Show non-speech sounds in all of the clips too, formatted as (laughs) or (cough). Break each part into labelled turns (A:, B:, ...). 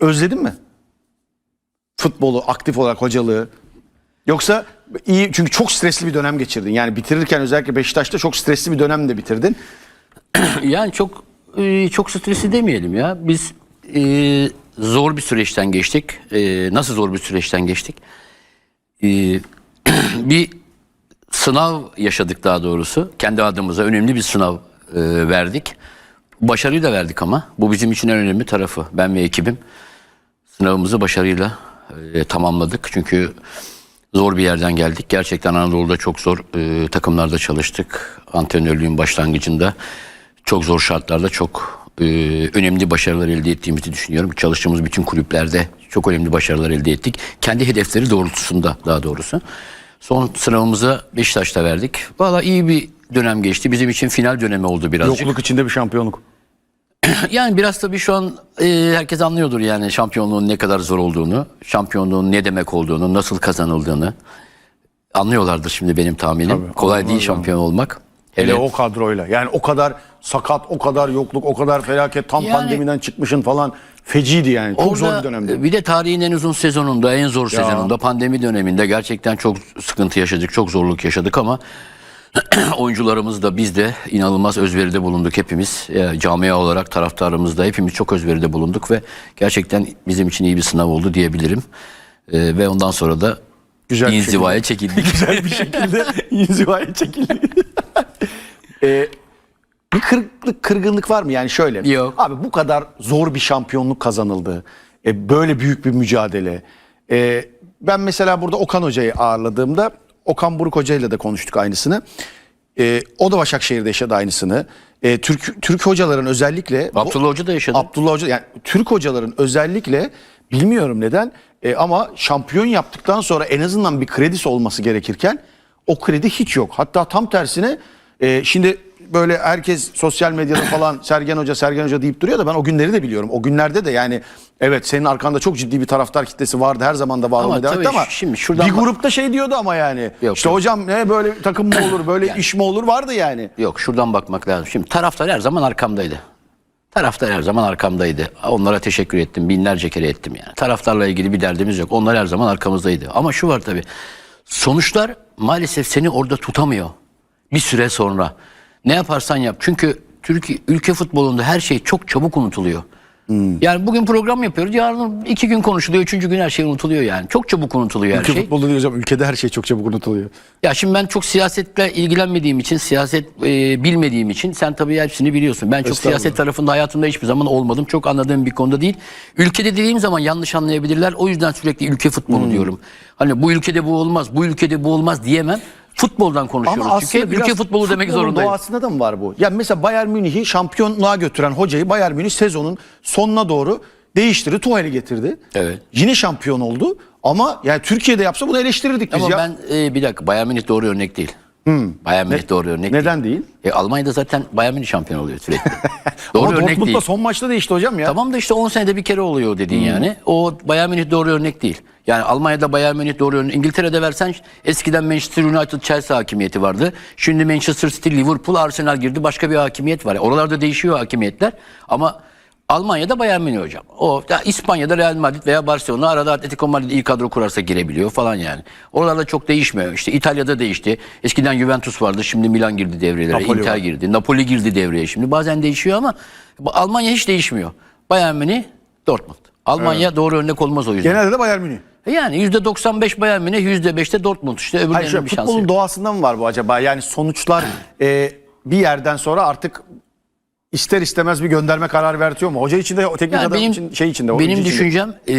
A: özledin mi? Futbolu, aktif olarak hocalığı. Yoksa iyi çünkü çok stresli bir dönem geçirdin. Yani bitirirken özellikle Beşiktaş'ta çok stresli bir dönem de bitirdin. (clears throat)
B: Yani çok e, çok stresli demeyelim ya. Biz e, zor bir süreçten geçtik. E, nasıl zor bir süreçten geçtik? E, (clears throat) bir sınav yaşadık daha doğrusu. Kendi adımıza önemli bir sınav e, verdik. Başarıyı da verdik ama. Bu bizim için en önemli tarafı. Ben ve ekibim sınavımızı başarıyla e, tamamladık. Çünkü zor bir yerden geldik. Gerçekten Anadolu'da çok zor e, takımlarda çalıştık. Antrenörlüğün başlangıcında çok zor şartlarda çok e, önemli başarılar elde ettiğimizi düşünüyorum. Çalıştığımız bütün kulüplerde çok önemli başarılar elde ettik. Kendi hedefleri doğrultusunda daha doğrusu. Son sınavımızı Beşiktaş'ta verdik. Valla iyi bir dönem geçti. Bizim için final dönemi oldu birazcık.
A: Yokluk içinde bir şampiyonluk. (clears throat)
B: Yani biraz tabii şu an e, herkes anlıyordur yani şampiyonluğun ne kadar zor olduğunu, şampiyonluğun ne demek olduğunu, nasıl kazanıldığını anlıyorlardır şimdi benim tahminim.
A: Tabii,
B: Kolay değil şampiyon olmak.
A: Hele
B: Hele
A: o kadroyla. Yani o kadar sakat, o kadar yokluk, o kadar felaket. Tam
B: Yani-
A: pandemiden çıkmışın falan. Feciydi yani. Çok zor
B: Orada
A: bir dönemdi.
B: Bir de tarihin en uzun sezonunda, en zor sezonunda, pandemi döneminde gerçekten çok sıkıntı yaşadık, çok zorluk yaşadık ama (clears throat) oyuncularımız da biz de inanılmaz özveride bulunduk hepimiz. E, camia olarak taraftarımız da hepimiz çok özveride bulunduk ve gerçekten bizim için iyi bir sınav oldu diyebilirim. E, ve ondan sonra da
A: Güzel bir
B: inzivaya çekildik. (laughs)
A: güzel bir şekilde inzivaya çekildi. Ee, bir kırıklık, kırgınlık var mı? Yani şöyle.
B: Yok.
A: Abi bu kadar zor bir şampiyonluk kazanıldı. E, böyle büyük bir mücadele. E, ben mesela burada Okan Hoca'yı ağırladığımda Okan Buruk Hoca ile de konuştuk aynısını. E, o da Başakşehir'de yaşadı aynısını. E, Türk Türk hocaların özellikle bu-
B: Abdullah Hoca da yaşadı.
A: Abdullah Hoca yani Türk hocaların özellikle bilmiyorum neden e, ama şampiyon yaptıktan sonra en azından bir kredisi olması gerekirken o kredi hiç yok. Hatta tam tersine e, şimdi böyle herkes sosyal medyada falan (laughs) Sergen Hoca Sergen Hoca deyip duruyor da ben o günleri de biliyorum. O günlerde de yani evet senin arkanda çok ciddi bir taraftar kitlesi vardı her zaman da var
B: Ama tabii
A: ama
B: şimdi şuradan
A: bir
B: bak-
A: grupta şey diyordu ama yani
B: Yok,
A: işte
B: yok.
A: hocam ne böyle takım mı olur böyle iş mi olur vardı yani.
B: Yok şuradan bakmak lazım. Şimdi taraftar her zaman arkamdaydı. Taraftar her zaman arkamdaydı. Onlara teşekkür ettim. Binlerce kere ettim yani. Taraftarla ilgili bir derdimiz yok. Onlar her zaman arkamızdaydı. Ama şu var tabii. Sonuçlar maalesef seni orada tutamıyor. Bir süre sonra. Ne yaparsan yap. Çünkü Türkiye ülke futbolunda her şey çok çabuk unutuluyor. Yani bugün program yapıyoruz. Yarın iki gün konuşuluyor. Üçüncü gün her şey unutuluyor yani. Çok çabuk unutuluyor her
A: Ülke
B: şey.
A: futbolu değil hocam ülkede her şey çok çabuk unutuluyor.
B: Ya şimdi ben çok siyasetle ilgilenmediğim için, siyaset e, bilmediğim için sen tabii hepsini biliyorsun. Ben çok siyaset tarafında hayatımda hiçbir zaman olmadım. Çok anladığım bir konuda değil. Ülkede dediğim zaman yanlış anlayabilirler. O yüzden sürekli ülke futbolu
A: Hmm.
B: diyorum. Hani bu ülkede bu olmaz, bu ülkede bu olmaz diyemem. Futboldan konuşuyoruz.
A: Ama
B: Çünkü hep ülke futbolu demek
A: futbolun
B: zorundayım.
A: doğasında da mı var bu? Yani mesela Bayern Münih'i şampiyonluğa götüren hocayı Bayern Münih sezonun sonuna doğru değiştirdi. Tuhel'i getirdi.
B: Evet.
A: Yine şampiyon oldu. Ama yani Türkiye'de yapsa bunu eleştirirdik biz
B: Ama
A: ya.
B: ben e, bir dakika Bayern Münih doğru örnek değil. Bayern Münih doğru örnek
A: Neden değil?
B: E, Almanya'da zaten Bayern Münih şampiyon oluyor sürekli. (laughs) doğru
A: Ama
B: örnek değil.
A: son maçta değişti hocam ya.
B: Tamam da işte 10 senede bir kere oluyor dediğin yani. O Bayern Münih doğru örnek değil. Yani Almanya'da Bayern Münih doğru örnek. İngiltere'de versen eskiden Manchester United Chelsea hakimiyeti vardı. Şimdi Manchester City, Liverpool, Arsenal girdi. Başka bir hakimiyet var. Oralarda değişiyor hakimiyetler. Ama Almanya'da Bayern Münih hocam. O ya İspanya'da Real Madrid veya Barcelona arada Atletico Madrid iyi kadro kurarsa girebiliyor falan yani. Oralarda çok değişmiyor. İşte İtalya'da değişti. Eskiden Juventus vardı. Şimdi Milan girdi devrelere.
A: Napoli
B: Inter
A: var.
B: girdi. Napoli girdi devreye şimdi. Bazen değişiyor ama Almanya hiç değişmiyor. Bayern Münih, Dortmund. Almanya doğru örnek olmaz o yüzden.
A: Genelde de Bayern Münih.
B: Yani %95 Bayern Münih, %5'te Dortmund işte öbürlerinin bir şansı
A: futbolun
B: yok.
A: doğasında mı var bu acaba? Yani sonuçlar e, bir yerden sonra artık ister istemez bir gönderme kararı vertiyor mu? Hoca için de o teknik
B: Yani
A: adam
B: benim,
A: için şey içinde.
B: benim
A: içinde.
B: düşüncem e,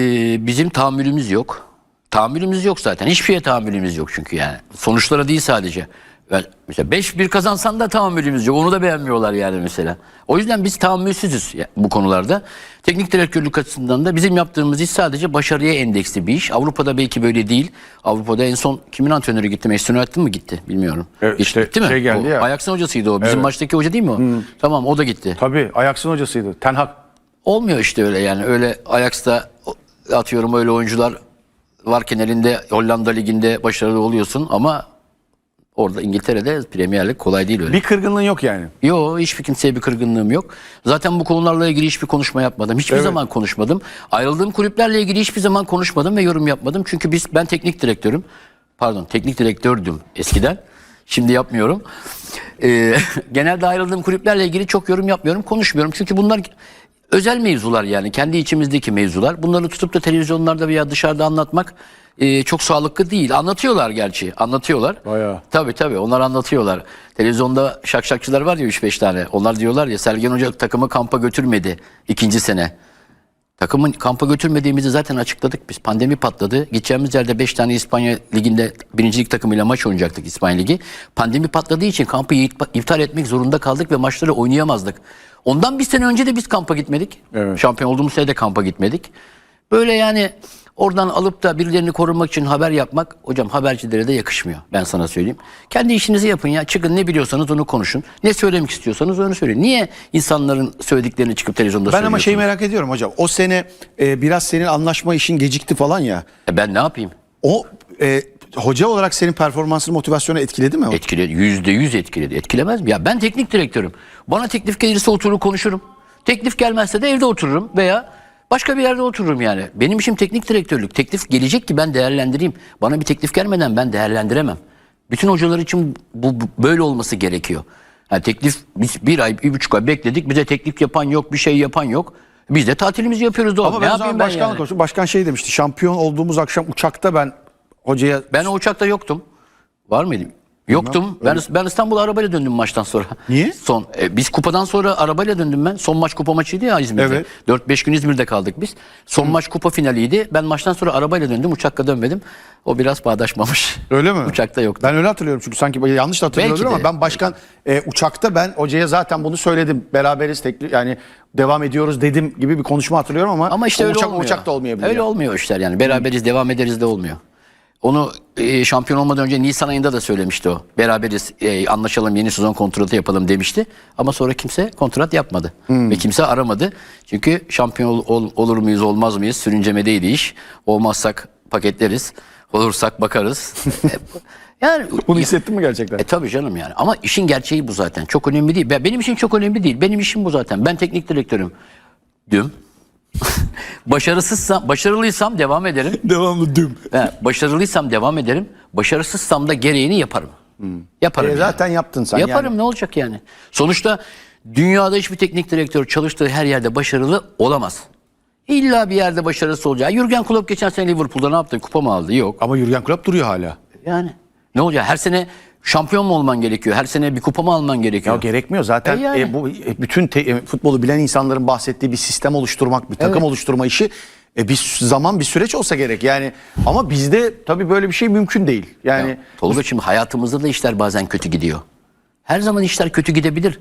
B: bizim tahammülümüz yok. Tahammülümüz yok zaten. Hiçbir şeye tahammülümüz yok çünkü yani. Sonuçlara değil sadece. Mesela 5-1 kazansan da tahammülümüz yok. Onu da beğenmiyorlar yani mesela. O yüzden biz tahammülsüzüz bu konularda. Teknik direktörlük açısından da bizim yaptığımız iş sadece başarıya endeksli bir iş. Avrupa'da belki böyle değil. Avrupa'da en son kimin antrenörü gitti? Manchester United mı gitti? Bilmiyorum.
A: Evet, işte
B: gitti mi?
A: şey geldi
B: O
A: ya.
B: Ajax'ın hocasıydı o. Bizim
A: Evet.
B: maçtaki hoca değil mi o? Tamam o da gitti.
A: Tabii Ajax'ın hocasıydı. Ten Hag.
B: Olmuyor işte öyle yani. Öyle Ajax'ta atıyorum öyle oyuncular varken elinde Hollanda liginde başarılı oluyorsun ama Orada İngiltere'de Premier Lig kolay değil öyle.
A: Bir kırgınlığın yok yani.
B: Yok hiçbir kimseye bir kırgınlığım yok. Zaten bu konularla ilgili hiçbir konuşma yapmadım. Hiçbir
A: Evet.
B: zaman konuşmadım. Ayrıldığım kulüplerle ilgili hiçbir zaman konuşmadım ve yorum yapmadım. Çünkü biz ben teknik direktörüm. Pardon teknik direktördüm eskiden. Şimdi yapmıyorum. Ee, (laughs) genelde ayrıldığım kulüplerle ilgili çok yorum yapmıyorum, konuşmuyorum. Çünkü bunlar özel mevzular yani kendi içimizdeki mevzular. Bunları tutup da televizyonlarda veya dışarıda anlatmak e, çok sağlıklı değil. Anlatıyorlar gerçi, anlatıyorlar.
A: Bayağı.
B: Tabii tabii onlar anlatıyorlar. Televizyonda şakşakçılar var ya 3-5 tane. Onlar diyorlar ya Sergen Hoca takımı kampa götürmedi ikinci sene. Takımın kampa götürmediğimizi zaten açıkladık biz. Pandemi patladı. Gideceğimiz yerde 5 tane İspanya Ligi'nde birincilik takımıyla maç oynayacaktık İspanya Ligi. Pandemi patladığı için kampı ip- iptal etmek zorunda kaldık ve maçları oynayamazdık. Ondan bir sene önce de biz kampa gitmedik.
A: Evet.
B: Şampiyon olduğumuz sene de kampa gitmedik. Böyle yani oradan alıp da birilerini korumak için haber yapmak hocam habercilere de yakışmıyor. Ben sana söyleyeyim. Kendi işinizi yapın ya. Çıkın ne biliyorsanız onu konuşun. Ne söylemek istiyorsanız onu söyleyin. Niye insanların söylediklerini çıkıp televizyonda
A: Ben ama şeyi merak ediyorum hocam. O sene e, biraz senin anlaşma işin gecikti falan ya.
B: E ben ne yapayım?
A: O e, hoca olarak senin performansını, motivasyonu etkiledi mi?
B: Etkiledi. Yüzde yüz etkiledi. Etkilemez mi? Ya ben teknik direktörüm. Bana teklif gelirse oturur konuşurum. Teklif gelmezse de evde otururum veya başka bir yerde otururum yani. Benim işim teknik direktörlük. Teklif gelecek ki ben değerlendireyim. Bana bir teklif gelmeden ben değerlendiremem. Bütün hocalar için bu, bu- böyle olması gerekiyor. Yani teklif biz bir ay, bir buçuk ay bekledik. Bize teklif yapan yok, bir şey yapan yok. Biz de tatilimizi yapıyoruz doğal.
A: Ama
B: Ne
A: ben
B: yapayım ben
A: başkanlık
B: yani?
A: Başkan şey demişti. Şampiyon olduğumuz akşam uçakta ben hocaya
B: Ben o uçakta yoktum. Var mıydım? Yoktum. Ben, ben İstanbul'a arabayla döndüm maçtan sonra.
A: Niye? (laughs)
B: Son e, biz kupadan sonra arabayla döndüm ben. Son maç kupa maçıydı ya İzmir'de.
A: Evet.
B: 4-5 gün İzmir'de kaldık biz. Son maç kupa finaliydi. Ben maçtan sonra arabayla döndüm. Uçakla dönmedim. O biraz bağdaşmamış.
A: Öyle mi? (laughs)
B: Uçakta yoktu.
A: Ben öyle hatırlıyorum çünkü sanki yanlış da hatırlıyorum
B: Belki
A: ama
B: de.
A: ben başkan e, uçakta ben hocaya zaten bunu söyledim. Beraberiz tekli yani devam ediyoruz dedim gibi bir konuşma hatırlıyorum ama
B: Ama işte
A: o
B: öyle
A: uçak,
B: olmuyor.
A: uçak da olmayabilir.
B: Öyle olmuyor işler yani. Beraberiz devam ederiz de olmuyor. Onu e, şampiyon olmadan önce Nisan ayında da söylemişti o. Beraberiz e, anlaşalım yeni sezon kontratı yapalım demişti. Ama sonra kimse kontrat yapmadı. Ve kimse aramadı. Çünkü şampiyon ol- ol- olur muyuz olmaz mıyız sürüncemedeydi iş. Olmazsak paketleriz. Olursak bakarız. (laughs) yani
A: Bunu hissettin mi gerçekten?
B: e tabii canım yani. Ama işin gerçeği bu zaten. Çok önemli değil. Ben- Benim için çok önemli değil. Benim işim bu zaten. Ben teknik direktörüm. Düm. (laughs) Başarısızsam, başarılıysam devam ederim. (laughs)
A: Devamlı düm.
B: He, başarılıysam devam ederim. Başarısızsam da gereğini yaparım. Yaparım.
A: E,
B: yani.
A: zaten yaptın sen
B: Yaparım
A: yani.
B: ne olacak yani? Sonuçta dünyada hiçbir teknik direktör çalıştığı her yerde başarılı olamaz. İlla bir yerde başarısı olacak. Jürgen Klopp geçen sene Liverpool'da ne yaptı? Kupa mı aldı? Yok.
A: Ama Jurgen Klopp duruyor hala.
B: Yani ne olacak? Her sene şampiyon mu olman gerekiyor? Her sene bir kupa mı alman gerekiyor?
A: Ya gerekmiyor zaten
B: E yani.
A: e, bu e, bütün te- e, futbolu bilen insanların bahsettiği bir sistem oluşturmak, bir takım
B: Evet.
A: oluşturma işi e, bir zaman bir süreç olsa gerek. Yani ama bizde tabii böyle bir şey mümkün değil. Yani
B: Ya, Tolga şimdi hayatımızda da işler bazen kötü gidiyor. Her zaman işler kötü gidebilir.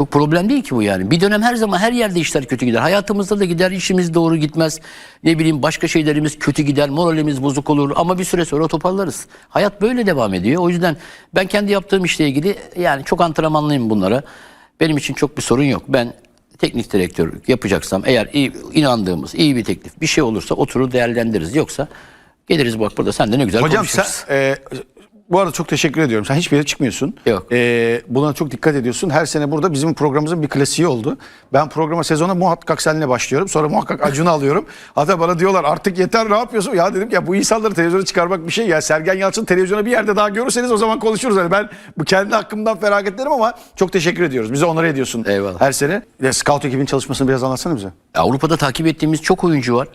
B: Bu problem değil ki bu yani. Bir dönem her zaman her yerde işler kötü gider. Hayatımızda da gider, işimiz doğru gitmez. Ne bileyim başka şeylerimiz kötü gider, moralimiz bozuk olur ama bir süre sonra toparlarız. Hayat böyle devam ediyor. O yüzden ben kendi yaptığım işle ilgili yani çok antrenmanlıyım bunlara. Benim için çok bir sorun yok. Ben teknik direktörlük yapacaksam eğer iyi, inandığımız iyi bir teklif bir şey olursa oturur değerlendiririz. Yoksa geliriz bak burada sen de ne güzel
A: Hocam sen
B: konuşuruz.
A: e, bu arada çok teşekkür ediyorum. Sen hiçbir yere çıkmıyorsun.
B: Yok.
A: E, buna çok dikkat ediyorsun. Her sene burada bizim programımızın bir klasiği oldu. Ben programa sezona muhakkak seninle başlıyorum. Sonra muhakkak Acun'u alıyorum. Hatta bana diyorlar artık yeter ne yapıyorsun? Ya dedim ya bu insanları televizyona çıkarmak bir şey ya. Sergen Yalçın televizyona bir yerde daha görürseniz o zaman konuşuruz. Yani ben bu kendi hakkımdan feragat ederim ama çok teşekkür ediyoruz. Bize onore ediyorsun
B: Eyvallah.
A: her sene. De Scout ekibinin çalışmasını biraz anlatsana bize.
B: Avrupa'da takip ettiğimiz çok oyuncu var.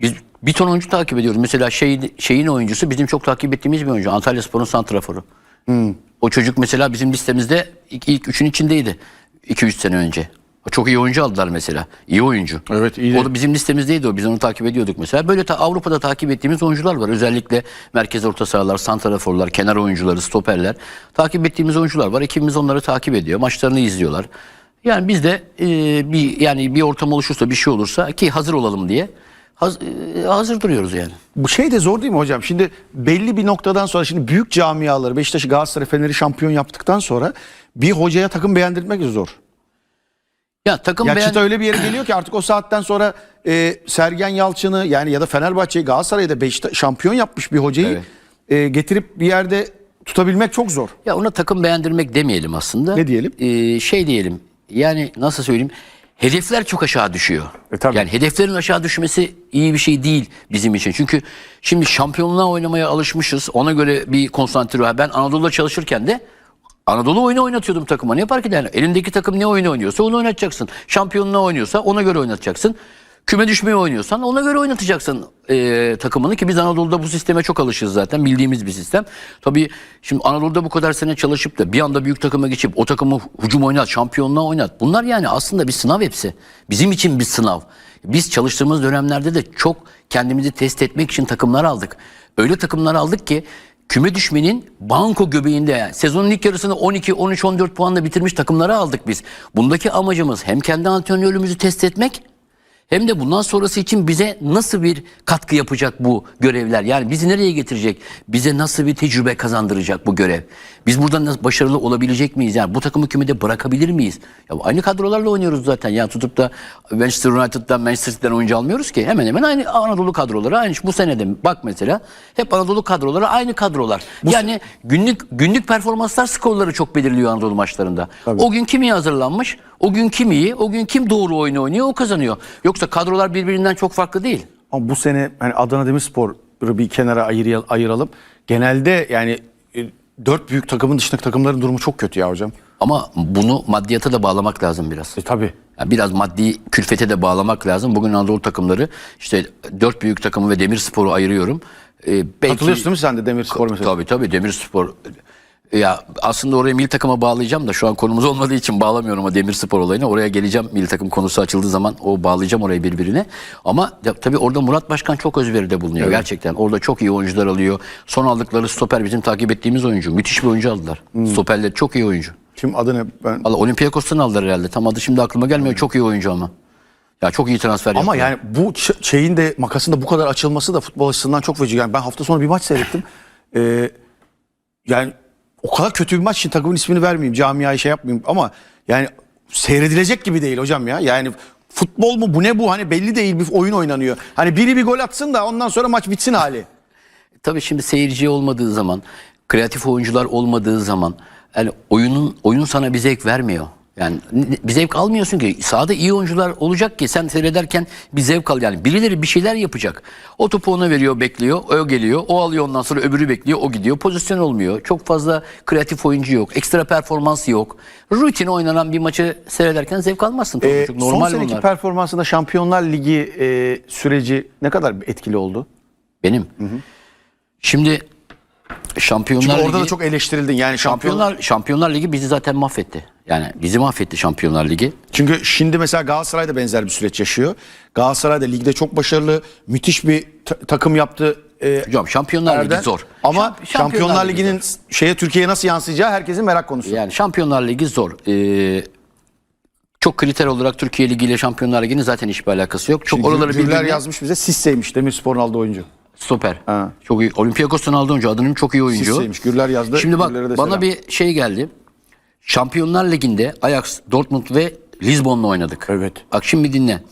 B: Biz bir ton oyuncu takip ediyoruz. Mesela şey, şeyin oyuncusu bizim çok takip ettiğimiz bir oyuncu. Antalya Spor'un santraforu. O çocuk mesela bizim listemizde ilk, ilk üçün içindeydi. 2-3 sene önce. Çok iyi oyuncu aldılar mesela. İyi oyuncu.
A: Evet, iyiydi.
B: O da bizim listemizdeydi o. Biz onu takip ediyorduk mesela. Böyle ta- Avrupa'da takip ettiğimiz oyuncular var. Özellikle merkez orta sahalar, santraforlar, kenar oyuncuları, stoperler. Takip ettiğimiz oyuncular var. Ekibimiz onları takip ediyor. Maçlarını izliyorlar. Yani biz de e, bir yani bir ortam oluşursa bir şey olursa ki hazır olalım diye haz- e, hazır duruyoruz yani.
A: Bu şey de zor değil mi hocam? Şimdi belli bir noktadan sonra şimdi büyük camiaları Beşiktaş'ı Galatasaray Fener'i şampiyon yaptıktan sonra bir hocaya takım beğendirmek zor.
B: Ya takım
A: Ya
B: beğen-
A: çıta öyle bir yere geliyor ki artık o saatten sonra e, Sergen Yalçın'ı yani ya da Fenerbahçe'yi Galatasaray'da Beşiktaş şampiyon yapmış bir hocayı
B: Evet.
A: e, getirip bir yerde tutabilmek çok zor.
B: Ya ona takım beğendirmek demeyelim aslında.
A: Ne diyelim?
B: Ee, şey diyelim. Yani nasıl söyleyeyim? Hedefler çok aşağı düşüyor.
A: E, tabii.
B: Yani hedeflerin aşağı düşmesi iyi bir şey değil bizim için. Çünkü şimdi şampiyonluğa oynamaya alışmışız. Ona göre bir konsantre var. Ben Anadolu'da çalışırken de Anadolu oyunu oynatıyordum takıma. Ne fark eder? Elindeki takım ne oyunu oynuyorsa onu oynatacaksın. Şampiyonluğa oynuyorsa ona göre oynatacaksın. Küme düşmeye oynuyorsan ona göre oynatacaksın e, takımını ki biz Anadolu'da bu sisteme çok alışırız zaten bildiğimiz bir sistem. Tabii şimdi Anadolu'da bu kadar sene çalışıp da bir anda büyük takıma geçip o takımı hücum oynat, şampiyonluğa oynat. Bunlar yani aslında bir sınav hepsi. Bizim için bir sınav. Biz çalıştığımız dönemlerde de çok kendimizi test etmek için takımlar aldık. Öyle takımlar aldık ki küme düşmenin banko göbeğinde yani sezonun ilk yarısını 12, 13, 14 puanla bitirmiş takımları aldık biz. Bundaki amacımız hem kendi antrenörlüğümüzü test etmek hem de bundan sonrası için bize nasıl bir katkı yapacak bu görevler? Yani bizi nereye getirecek? Bize nasıl bir tecrübe kazandıracak bu görev? Biz buradan nasıl başarılı olabilecek miyiz? Yani bu takımı kümede bırakabilir miyiz? Ya aynı kadrolarla oynuyoruz zaten. Yani tutup da Manchester United'dan Manchester City'den oyuncu almıyoruz ki. Hemen hemen aynı Anadolu kadroları. Aynı bu senede bak mesela hep Anadolu kadroları aynı kadrolar. yani günlük günlük performanslar skorları çok belirliyor Anadolu maçlarında. O gün kim iyi hazırlanmış? O gün kim iyi? O gün kim doğru oyunu oynuyor? O kazanıyor. Yoksa kadrolar birbirinden çok farklı değil.
A: Ama bu sene hani Adana Demirspor'u bir kenara ayır, ayıralım. Genelde yani e, dört büyük takımın dışındaki takımların durumu çok kötü ya hocam.
B: Ama bunu maddiyata da bağlamak lazım biraz.
A: E tabii.
B: Yani biraz maddi külfete de bağlamak lazım. Bugün Anadolu takımları işte dört büyük takımı ve Demirspor'u ayırıyorum. Ee, belki,
A: Katılıyorsun değil mi sen de Demirspor mesela?
B: Tabii tabii Demirspor. Ya aslında oraya milli takıma bağlayacağım da şu an konumuz olmadığı için bağlamıyorum o Demirspor olayını. Oraya geleceğim milli takım konusu açıldığı zaman o bağlayacağım orayı birbirine. Ama ya, tabii orada Murat Başkan çok özveride bulunuyor gerçekten. Orada çok iyi oyuncular alıyor. Son aldıkları stoper bizim takip ettiğimiz oyuncu. Müthiş bir oyuncu aldılar. Stoperler çok iyi oyuncu.
A: Kim adı ne? Ben...
B: Allah Olympiakos'tan aldılar herhalde. Tam adı şimdi aklıma gelmiyor. Çok iyi oyuncu ama. Ya çok iyi transfer
A: Ama
B: yaptılar.
A: yani bu şeyin de makasın da bu kadar açılması da futbol açısından çok veciz. Yani ben hafta sonu bir maç seyrettim. Ee, yani o kadar kötü bir maç için takımın ismini vermeyeyim. Camiayı şey yapmayayım ama yani seyredilecek gibi değil hocam ya. Yani futbol mu bu ne bu hani belli değil bir oyun oynanıyor. Hani biri bir gol atsın da ondan sonra maç bitsin hali. (laughs)
B: Tabii şimdi seyirci olmadığı zaman, kreatif oyuncular olmadığı zaman yani oyunun oyun sana bir zevk vermiyor. Yani bir zevk almıyorsun ki. Sahada iyi oyuncular olacak ki sen seyrederken bir zevk al. Yani birileri bir şeyler yapacak. O topu ona veriyor, bekliyor. O geliyor. O alıyor ondan sonra öbürü bekliyor. O gidiyor. Pozisyon olmuyor. Çok fazla kreatif oyuncu yok. Ekstra performans yok. Rutin oynanan bir maçı seyrederken zevk almazsın.
A: Ee,
B: Çok
A: son
B: normal
A: seneki
B: bunlar.
A: performansında Şampiyonlar Ligi e, süreci ne kadar etkili oldu?
B: Benim. Şimdi Şampiyonlar
A: Çünkü orada
B: Ligi-
A: da çok eleştirildin. Yani şampiyonlar
B: Şampiyonlar Şampiyonlar Ligi bizi zaten mahvetti. Yani bizi mahvetti Şampiyonlar Ligi.
A: Çünkü şimdi mesela Galatasaray da benzer bir süreç yaşıyor. Galatasaray da ligde çok başarılı, müthiş bir ta- takım yaptı. e,
B: Hocam Şampiyonlar
A: Erdem.
B: Ligi zor.
A: Ama
B: Şamp-
A: Şampiyonlar,
B: Ligi
A: Ligi'nin
B: zor.
A: şeye Türkiye'ye nasıl yansıyacağı herkesin merak konusu.
B: yani Şampiyonlar Ligi zor. Ee, çok kriter olarak Türkiye Ligi ile Şampiyonlar Ligi'nin zaten hiçbir alakası yok. Çok
A: Çünkü
B: oraları
A: Gürler
B: birbirine
A: yazmış bize Sisse'ymiş Demirspor'un aldığı oyuncu.
B: Stoper.
A: Ha.
B: Çok iyi. Olympiakos'tan aldığı oyuncu. Adının çok iyi oyuncu.
A: Sisse'ymiş. Gürler yazdı.
B: Şimdi bak
A: Gürler'e de
B: bana
A: selam.
B: bir şey geldi. Şampiyonlar Ligi'nde Ajax, Dortmund ve Lizbon'la oynadık.
A: Evet.
B: Bak şimdi dinle.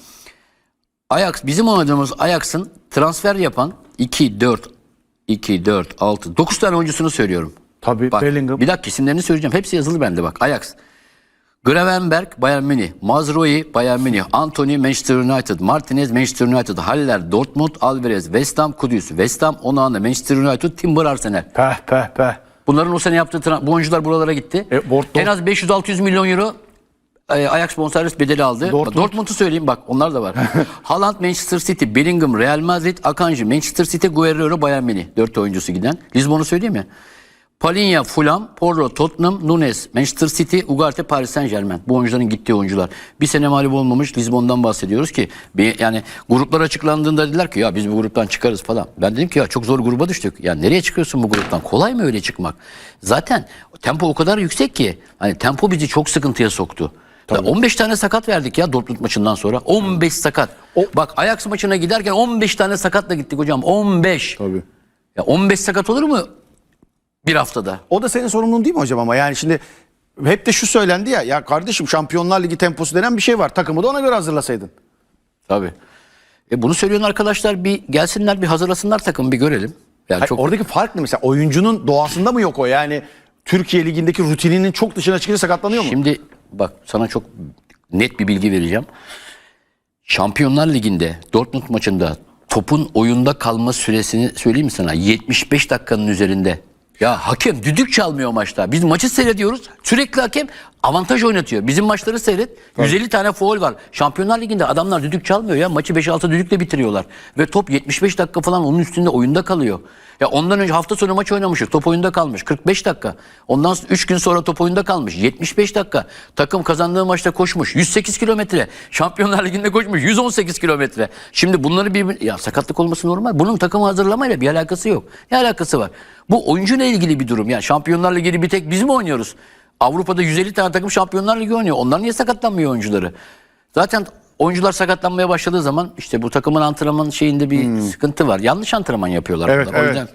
B: Ajax bizim oynadığımız Ajax'ın transfer yapan 2 4 2 4 6 9 tane oyuncusunu söylüyorum.
A: Tabii,
B: Bak,
A: Bellingham.
B: Bir dakika isimlerini söyleyeceğim. Hepsi yazılı bende bak. Ajax. Gravenberg Bayern Münih, Mazraoui Bayern Münih, Anthony Manchester United, Martinez Manchester United, Haller Dortmund, Alvarez West Ham Kudüs, West Ham Onana Manchester United, Timber Arsenal.
A: Peh peh peh.
B: Bunların o sene yaptığı bu oyuncular buralara gitti.
A: E, Bort-
B: en az 500-600 milyon euro e, Ajax bonservis bedeli aldı.
A: Dortmund.
B: Dortmund'u söyleyeyim bak onlar da var. (laughs) Haaland Manchester City, Bellingham Real Madrid, Akanji Manchester City, Guerrero Bayern Münih. Dört oyuncusu giden. Lisbon'u söyleyeyim mi? Palinha Fulham, Porro Tottenham, Nunes Manchester City, Ugarte Paris Saint Germain. Bu oyuncuların gittiği oyuncular. Bir sene mağlup olmamış Lisbon'dan bahsediyoruz ki bir- yani gruplar açıklandığında dediler ki ya biz bu gruptan çıkarız falan. Ben dedim ki ya çok zor gruba düştük. Ya nereye çıkıyorsun bu gruptan? Kolay mı öyle çıkmak? Zaten tempo o kadar yüksek ki hani tempo bizi çok sıkıntıya soktu. Ya 15 tane sakat verdik ya Dortmund maçından sonra. 15 sakat. Bak Ajax maçına giderken 15 tane sakatla gittik hocam. 15.
A: Tabii.
B: Ya 15 sakat olur mu bir haftada?
A: O da senin sorumluluğun değil mi hocam ama yani şimdi hep de şu söylendi ya ya kardeşim Şampiyonlar Ligi temposu denen bir şey var. Takımı da ona göre hazırlasaydın.
B: Tabii. E bunu söyleyen arkadaşlar bir gelsinler bir hazırlasınlar takımı bir görelim. Yani
A: Hayır,
B: çok
A: Oradaki fark ne mesela? Oyuncunun doğasında mı yok o? Yani Türkiye Ligi'ndeki rutininin çok dışına çıkınca sakatlanıyor mu?
B: Şimdi bak sana çok net bir bilgi vereceğim. Şampiyonlar Ligi'nde Dortmund maçında topun oyunda kalma süresini söyleyeyim mi sana? 75 dakikanın üzerinde. Ya hakem düdük çalmıyor maçta. Biz maçı seyrediyoruz. Sürekli hakem avantaj oynatıyor. Bizim maçları seyret. 150 tane foul var. Şampiyonlar Ligi'nde adamlar düdük çalmıyor ya. Maçı 5-6 düdükle bitiriyorlar. Ve top 75 dakika falan onun üstünde oyunda kalıyor. Ya ondan önce hafta sonu maç oynamışız. Top oyunda kalmış. 45 dakika. Ondan 3 gün sonra top oyunda kalmış. 75 dakika. Takım kazandığı maçta koşmuş. 108 kilometre. Şampiyonlar Ligi'nde koşmuş. 118 kilometre. Şimdi bunları bir ya sakatlık olması normal. Bunun takım hazırlamayla bir alakası yok. Ne alakası var? Bu oyuncuyla ilgili bir durum. Yani Şampiyonlar Ligi'ni bir tek biz mi oynuyoruz? Avrupa'da 150 tane takım Şampiyonlar Ligi oynuyor. Onlar niye sakatlanmıyor oyuncuları? Zaten oyuncular sakatlanmaya başladığı zaman işte bu takımın antrenman şeyinde bir sıkıntı var. Yanlış antrenman yapıyorlar.
A: Evet,
B: bunlar. O
A: evet.
B: yüzden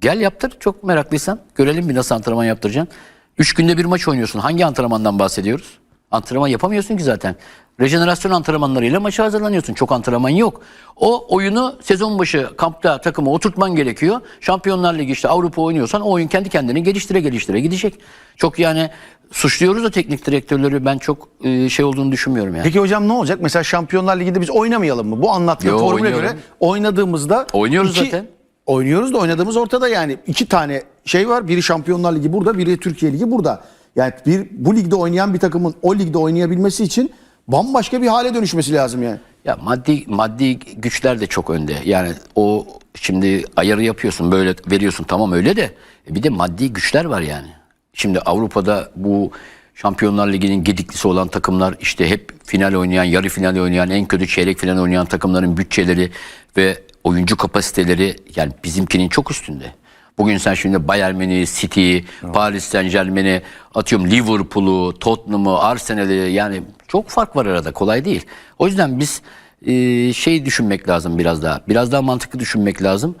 B: Gel yaptır çok meraklıysan. Görelim bir nasıl antrenman yaptıracaksın. Üç günde bir maç oynuyorsun. Hangi antrenmandan bahsediyoruz? Antrenman yapamıyorsun ki zaten. Rejenerasyon antrenmanlarıyla maça hazırlanıyorsun. Çok antrenman yok. O oyunu sezon başı kampta takımı oturtman gerekiyor. Şampiyonlar Ligi işte Avrupa oynuyorsan o oyun kendi kendini geliştire geliştire gidecek. Çok yani suçluyoruz da teknik direktörleri ben çok e, şey olduğunu düşünmüyorum yani.
A: Peki hocam ne olacak? Mesela Şampiyonlar Ligi'nde biz oynamayalım mı? Bu anlattığı
B: Yo,
A: formüle göre oynadığımızda...
B: Oynuyoruz
A: iki-
B: zaten.
A: Oynuyoruz da oynadığımız ortada yani. iki tane şey var. Biri Şampiyonlar Ligi burada, biri Türkiye Ligi burada. Yani bir bu ligde oynayan bir takımın o ligde oynayabilmesi için bambaşka bir hale dönüşmesi lazım yani.
B: Ya maddi maddi güçler de çok önde. Yani o şimdi ayarı yapıyorsun böyle veriyorsun tamam öyle de e bir de maddi güçler var yani. Şimdi Avrupa'da bu Şampiyonlar Ligi'nin gediklisi olan takımlar işte hep final oynayan, yarı final oynayan, en kötü çeyrek final oynayan takımların bütçeleri ve oyuncu kapasiteleri yani bizimkinin çok üstünde. Bugün sen şimdi Bayern Münih'i, City'yi, Paris Saint Germain'i, atıyorum Liverpool'u, Tottenham'ı, Arsenal'i yani çok fark var arada kolay değil. O yüzden biz e, şey düşünmek lazım biraz daha. Biraz daha mantıklı düşünmek lazım.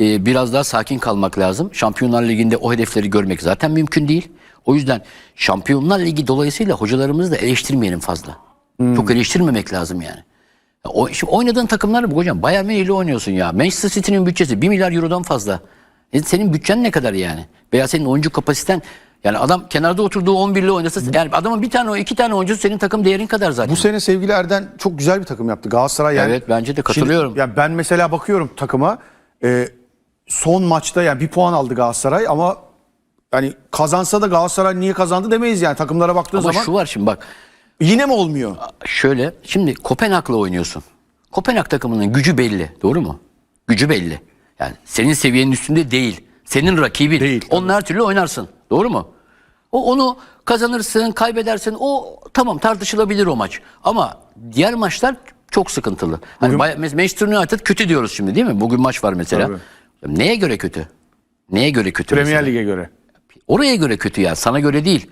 B: E, biraz daha sakin kalmak lazım. Şampiyonlar Ligi'nde o hedefleri görmek zaten mümkün değil. O yüzden Şampiyonlar Ligi dolayısıyla hocalarımızı da eleştirmeyelim fazla. Çok eleştirmemek lazım yani. Ya O, şimdi oynadığın takımlar bu hocam. Bayern Münih ile oynuyorsun ya. Manchester City'nin bütçesi 1 milyar eurodan fazla. E senin bütçen ne kadar yani? Veya senin oyuncu kapasiten yani adam kenarda oturduğu 11 ile oynasa yani adamın bir tane o iki tane oyuncusu senin takım değerin kadar zaten.
A: Bu sene sevgili Erden çok güzel bir takım yaptı. Galatasaray yani.
B: Evet, bence de katılıyorum.
A: Şimdi, ya ben mesela bakıyorum takıma. e, son maçta yani bir puan aldı Galatasaray ama yani kazansa da Galatasaray niye kazandı demeyiz yani takımlara baktığın
B: Ama
A: zaman
B: şu var şimdi bak
A: yine mi olmuyor?
B: şöyle şimdi Kopenhag'la oynuyorsun. Kopenhag takımının gücü belli doğru mu? Gücü belli. Yani senin seviyenin üstünde değil. Senin rakibin.
A: Değil, tabii.
B: Onun her türlü oynarsın. Doğru mu? O onu kazanırsın, kaybedersin. O tamam tartışılabilir o maç. Ama diğer maçlar çok sıkıntılı. Hani
A: Bugün-
B: Manchester United kötü diyoruz şimdi değil mi? Bugün maç var mesela. Neye göre kötü? Neye göre kötü?
A: Premier
B: mesela?
A: Lig'e göre.
B: Oraya göre kötü ya. Sana göre değil.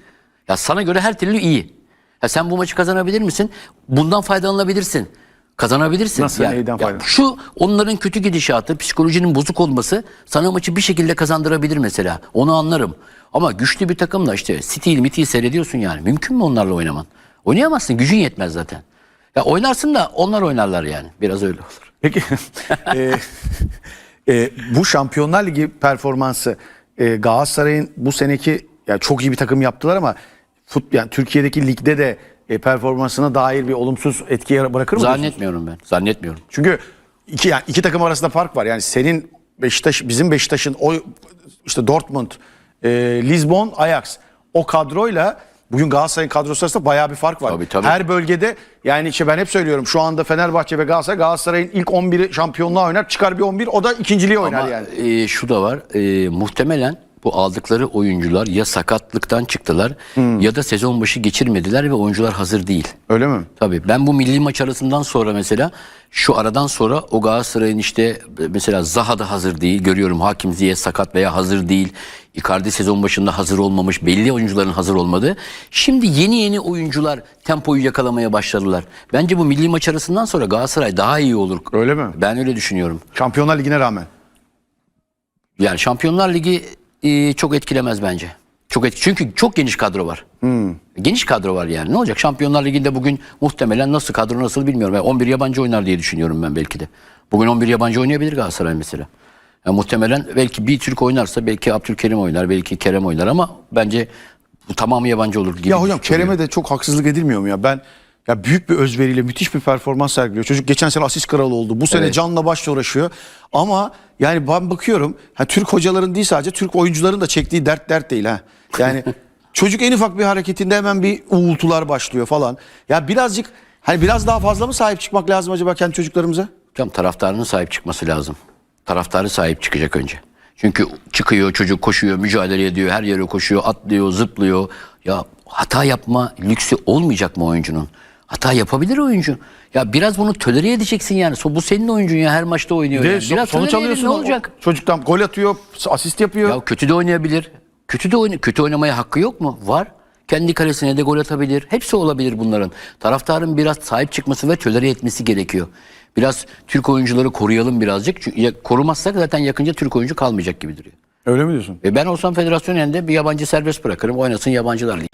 B: Ya sana göre her türlü iyi. Ya sen bu maçı kazanabilir misin? Bundan faydalanabilirsin. Kazanabilirsin.
A: Nasıl,
B: Ya-
A: neyden
B: ya
A: faydalan-
B: Şu onların kötü gidişatı, psikolojinin bozuk olması sana maçı bir şekilde kazandırabilir mesela. Onu anlarım. Ama güçlü bir takımla işte City'yi Mity'yi seyrediyorsun yani. Mümkün mü onlarla oynaman? Oynayamazsın. Gücün yetmez zaten. Ya oynarsın da onlar oynarlar yani. Biraz öyle olur.
A: Peki (laughs) e, e, bu Şampiyonlar Ligi performansı e, Galatasaray'ın bu seneki ya çok iyi bir takım yaptılar ama fut, yani Türkiye'deki ligde de e, performansına dair bir olumsuz etki bırakır mı?
B: Zannetmiyorum ben. Zannetmiyorum.
A: Çünkü iki yani iki takım arasında fark var. Yani senin Beşiktaş bizim Beşiktaş'ın o işte Dortmund, e, Lisbon, Ajax o kadroyla bugün Galatasaray'ın kadrosu arasında bayağı bir fark var.
B: Tabii, tabii.
A: Her bölgede yani işte ben hep söylüyorum şu anda Fenerbahçe ve Galatasaray Galatasaray'ın ilk 11'i şampiyonluğa oynar. Çıkar bir 11 o da ikinciliği oynar
B: Ama
A: yani.
B: e, şu da var. e, muhtemelen bu aldıkları oyuncular ya sakatlıktan çıktılar
A: Hmm.
B: ya da sezon başı geçirmediler ve oyuncular hazır değil.
A: Öyle mi?
B: Tabii ben bu milli maç arasından sonra mesela şu aradan sonra o Galatasaray'ın işte e, mesela Zaha da hazır değil. Görüyorum Hakim Ziyech sakat veya hazır değil. Icardi sezon başında hazır olmamış. Belli oyuncuların hazır olmadığı. Şimdi yeni yeni oyuncular tempoyu yakalamaya başladılar. Bence bu milli maç arasından sonra Galatasaray daha iyi olur.
A: Öyle mi?
B: Ben öyle düşünüyorum.
A: Şampiyonlar Ligi'ne rağmen.
B: Yani Şampiyonlar Ligi e, çok etkilemez bence. Çok etki çünkü çok geniş kadro var. Geniş kadro var yani. Ne olacak? Şampiyonlar Ligi'nde bugün muhtemelen nasıl kadro nasıl bilmiyorum. Yani 11 yabancı oynar diye düşünüyorum ben belki de. Bugün 11 yabancı oynayabilir Galatasaray mesela. Ya muhtemelen belki bir Türk oynarsa belki Abdülkerim oynar, belki Kerem oynar ama bence bu tamamı yabancı olur gibi.
A: Ya hocam. Kerem'e de çok haksızlık edilmiyor mu ya? Ben ya büyük bir özveriyle müthiş bir performans sergiliyor. Çocuk geçen sene asist kralı oldu. Bu sene
B: Evet.
A: canla başla uğraşıyor. Ama yani ben bakıyorum ha, Türk hocaların değil sadece Türk oyuncuların da çektiği dert dert değil ha. Yani (laughs) çocuk en ufak bir hareketinde hemen bir uğultular başlıyor falan. Ya birazcık hani biraz daha fazla mı sahip çıkmak lazım acaba kendi çocuklarımıza?
B: Hocam taraftarının sahip çıkması lazım. Taraftarı sahip çıkacak önce. Çünkü çıkıyor çocuk koşuyor, mücadele ediyor, her yere koşuyor, atlıyor, zıplıyor. Ya hata yapma lüksü olmayacak mı oyuncunun? Hata yapabilir oyuncu. Ya biraz bunu tölere edeceksin yani. So- Bu senin oyuncun ya her maçta oynuyor.
A: Ve
B: yani. Biraz
A: sonuç alıyorsun.
B: ne olacak?
A: Çocuktan gol atıyor, asist yapıyor.
B: Ya kötü de oynayabilir. Kötü de oyna kötü oynamaya hakkı yok mu? Var. Kendi kalesine de gol atabilir. Hepsi olabilir bunların. Taraftarın biraz sahip çıkması ve tölere etmesi gerekiyor. Biraz Türk oyuncuları koruyalım birazcık. Çünkü ya- korumazsak zaten yakınca Türk oyuncu kalmayacak gibi duruyor.
A: Öyle mi diyorsun?
B: Ve ben olsam federasyon elinde bir yabancı serbest bırakırım. Oynasın yabancılar. Ligi.